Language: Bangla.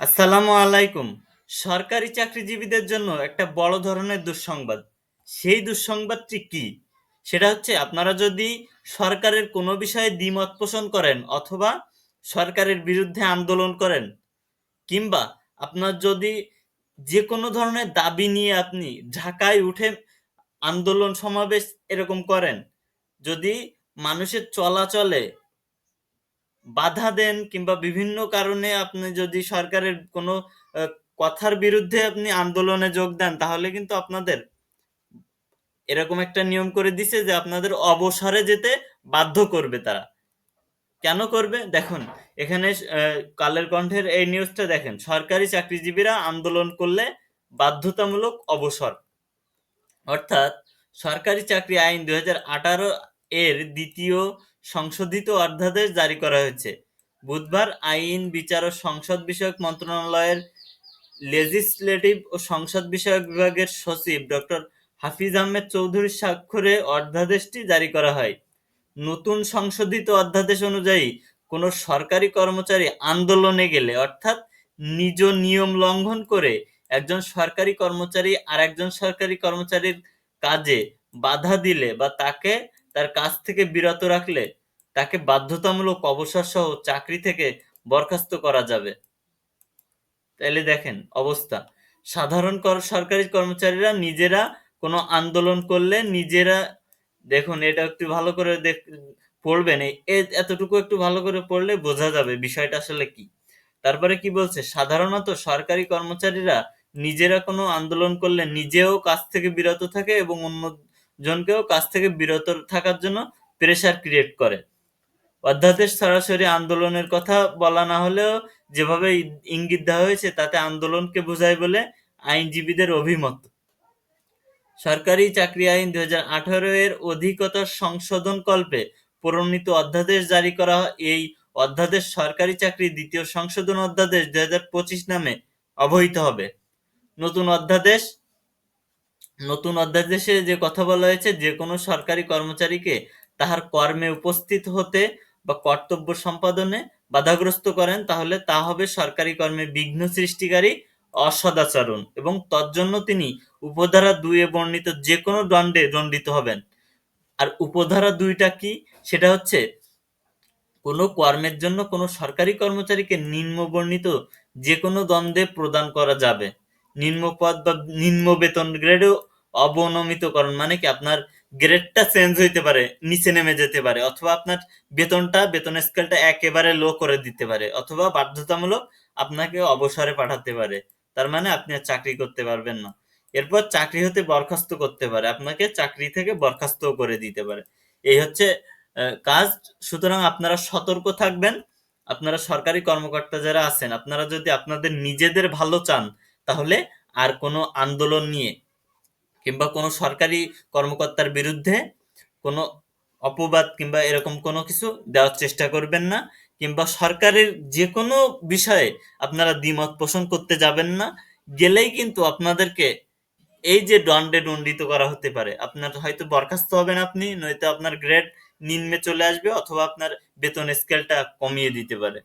আসসালামু আলাইকুম। সরকারি চাকরিজীবীদের জন্য একটা বড় ধরনের দুঃসংবাদ। সেই দুঃসংবাদটি কি? সেটা হচ্ছে আপনারা যদি সরকারের কোনো বিষয়ে দ্বিমত পোষণ করেন অথবা সরকারের বিরুদ্ধে আন্দোলন করেন, কিংবা আপনার যদি যে কোনো ধরনের দাবি নিয়ে আপনি ঢাকায় উঠে আন্দোলন সমাবেশ এরকম করেন, যদি মানুষের চলাচলে বাধা দেন কিংবা বিভিন্ন কারণে আপনি যদি সরকারের কোনো কথার বিরুদ্ধে আপনি আন্দোলনে যোগ দেন, তাহলে কিন্তু আপনাদের এরকম একটা নিয়ম করে দিছে যে আপনাদের অবসরে যেতে বাধ্য করবে তারা। কেন করবে? দেখুন, এখানে কালের কণ্ঠের এই নিউজটা দেখেন, সরকারি চাকরিজীবীরা আন্দোলন করলে বাধ্যতামূলক অবসর। অর্থাৎ সরকারি চাকরি আইন দুই হাজার আঠারো এর দ্বিতীয় সংশোধিত অধ্যাদেশ জারি করা হয়েছে। বুধবার আইন, বিচার ও সংসদ বিষয়ক মন্ত্রণালয়ের লেজিসলেটিভ ও সংসদ বিষয়ক বিভাগের সচিব ডক্টর হাফিজ আহমেদ চৌধুরীর স্বাক্ষরে অধ্যাদেশটি জারি করা হয়। নতুন সংশোধিত অধ্যাদেশ অনুযায়ী কোনো সরকারি কর্মচারী আন্দোলনে গেলে, অর্থাৎ নিজ নিয়ম লঙ্ঘন করে একজন সরকারি কর্মচারী আর একজন সরকারি কর্মচারীর কাজে বাধা দিলে বা তাকে তার কাজ থেকে বিরত রাখলে তাকে বাধ্যতামূলক অবসর সহ চাকরি থেকে বরখাস্ত করা যাবে। তাহলে দেখেন অবস্থা। সাধারণ কর, সরকারি কর্মচারীরা নিজেরা কোনো আন্দোলন করলে নিজেরা, দেখুন এটা একটু ভালো করে পড়বেন। এতটুকু একটু ভালো করে পড়লে বোঝা যাবে বিষয়টা আসলে কি। তারপরে কি বলছে? সাধারণত সরকারি কর্মচারীরা নিজেরা কোনো আন্দোলন করলে নিজেও কাজ থেকে বিরত থাকে এবং অন্য জনকেও কাজ থেকে বিরত থাকার জন্য প্রেসার ক্রিয়েট করে। অধ্যাদেশ সরাসরি আন্দোলনের কথা বলা না হলেও যেভাবে ইঙ্গিত দেওয়া হয়েছে, তাতে আন্দোলনকে বোঝায় বলে আইনজীবীদের অভিমত সরকারি চাকরি আইন দুই এর অধিকতর সংশোধন কল্পে প্রণীত অধ্যাদেশ জারি করা। এই অধ্যাদেশ সরকারি চাকরি দ্বিতীয় সংশোধন অধ্যাদেশ দুই হাজার পঁচিশ নামে অবহিত হবে নতুন অধ্যাদেশ, নতুন অধ্যাদেশে যে কথা বলা হয়েছে, যে কোনো সরকারি কর্মচারীকে তাহার কর্মে উপস্থিত হতে বা কর্তব্য সম্পাদনে বাধাগ্রস্ত করেন, তাহলে তা হবে সরকারি কর্মে বিঘ্ন সৃষ্টিকারী অসদাচরণ এবং তজ্জন্য তিনি উপধারা দুইয়ে বর্ণিত যে কোনো দণ্ডে দণ্ডিত হবেন। আর উপধারা দুইটা কি? সেটা হচ্ছে কোনো কর্মের জন্য কোনো সরকারি কর্মচারীকে নিম্ন বর্ণিত যে কোনো দ্বন্দ্বে প্রদান করা যাবে। নিম্ন পদ বা নিম্ন বেতন গ্রেডেও অবনমিতকরণ মানে কি? আপনার গ্রেডটা চেঞ্জ হইতে পারে, নিচে নেমে যেতে পারে, অথবা আপনার বেতনটা, বেতন স্কেলটা একেবারে লো করে দিতে পারে, অথবা বাধ্যতামূলক আপনাকে অবসরে পাঠাতে পারে। তার মানে আপনি আর চাকরি করতে পারবেন না। এরপর চাকরি হতে বরখাস্ত করতে পারে, আপনাকে চাকরি থেকে বরখাস্তও করে দিতে পারে। এই হচ্ছে কাজ। সুতরাং আপনারা সতর্ক থাকবেন। আপনারা সরকারি কর্মকর্তা যারা আছেন, আপনারা যদি আপনাদের নিজেদের ভালো চান, তাহলে আর কোনো আন্দোলন নিয়ে কিংবা কোনো সরকারি কর্মকর্তার বিরুদ্ধে কোনো অপবাদ কিংবা এরকম কোনো কিছু দেওয়ার চেষ্টা করবেন না, কিংবা সরকারের যে কোনো বিষয়ে আপনারা দ্বিমত পোষণ করতে যাবেন না, গেলেই কিন্তু আপনাদেরকে এই যে দণ্ডে দণ্ডিত করা হতে পারে। আপনার হয়তো বরখাস্ত হবেন আপনি, নয়তো আপনার গ্রেড নিম্নে চলে আসবে অথবা আপনার বেতন স্কেলটা কমিয়ে দিতে পারে।